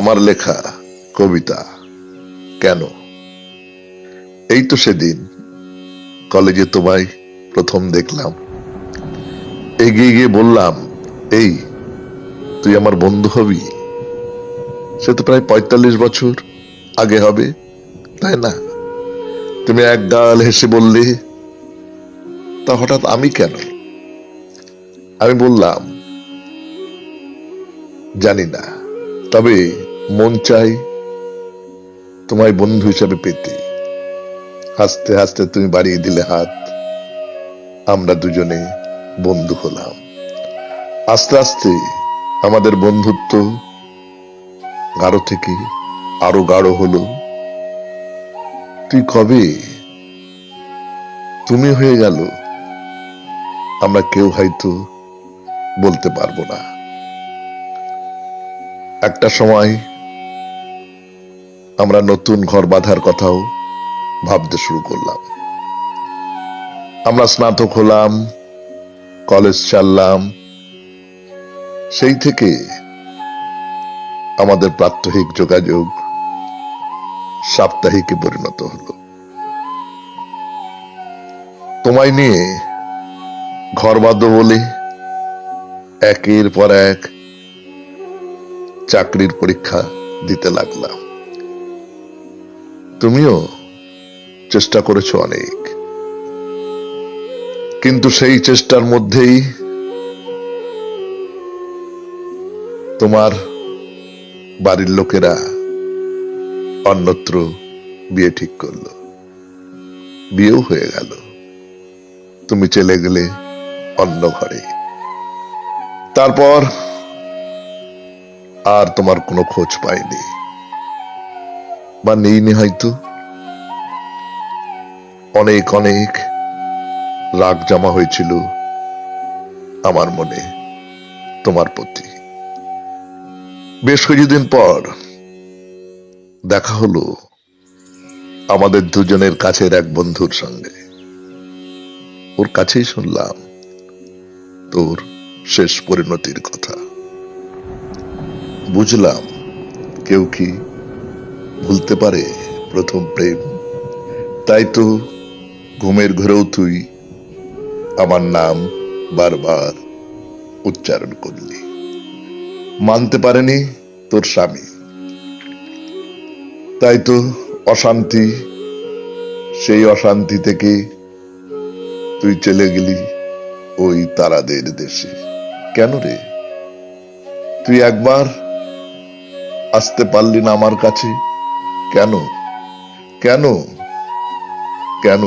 আমার লেখা, কবিতা। কেন? এই তো সেদিন কলেজে তোমায় প্রথম দেখলাম। এগিয়ে গিয়ে বললাম, এই, তুই আমার বন্ধু হবি? সে তো প্রায় পঁয়তাল্লিশ বছর আগে হবে, তাই না? তুমি এক গাল হেসে বললে, তা হঠাৎ আমি কেন? আমি বললাম, জানি না, তবে মন চাই তোমায় বন্ধু হিসাবে পেতে। হাসতে হাসতে তুমি বাড়িয়ে দিলে হাত। আমরা দুজনে বন্ধু হলাম। আস্তে আস্তে আমাদের বন্ধুত্ব গাঢ় থেকে আরও গাঢ় হলো। তুই কবে? তুমি হয়ে গেল। আমরা কেউ হয়তো বলতে পারব না। একটা সময় আমরা নতুন ঘর বাঁধার কথাও ভাবতে শুরু করলাম। আমরা স্নাতক হলাম, কলেজ চাললাম সেই থেকে আমাদের প্রাত্যহিক যোগাযোগ সাপ্তাহিকে পরিণত হলো। তোমায় নিয়ে ঘর বাঁধব বলে একের পর এক চাকরির পরীক্ষা দিতে লাগলাম। তুমিও চেষ্টা করেছ অনেক। কিন্তু সেই চেষ্টার মধ্যেই তোমার বাড়ির লোকেরা অন্যত্র বিয়ে ঠিক করল। বিয়েও হয়ে গেল। তুমি চলে গেলে অন্য ঘরে। তারপর আর তোমার কোনো খোঁজ পাইনি। বা নেইনি হয়তো অনেক অনেক রাগ জমা হয়েছিল আমার মনে, তোমার প্রতি। বেশ কিছুদিন পর দেখা হলো আমাদের দুজনের কাছের এক বন্ধুর সঙ্গে। ওর কাছেই শুনলাম তোর শেষ পরিণতির কথা। বুঝলাম কেউ কি ভুলতে পারে প্রথম প্রেম। তাই তো ঘুমের ঘরেও তুই আমার নাম বারবার উচ্চারণ করলি। মানতে পারেনি তোর স্বামী। তাই তো অশান্তি, সেই অশান্তি থেকে তুই চলে গেলি ওই তারাদের দেশে। কেন রে? তুই একবার আসতে পারলি না আমার কাছে। কেন? কেন? কেন?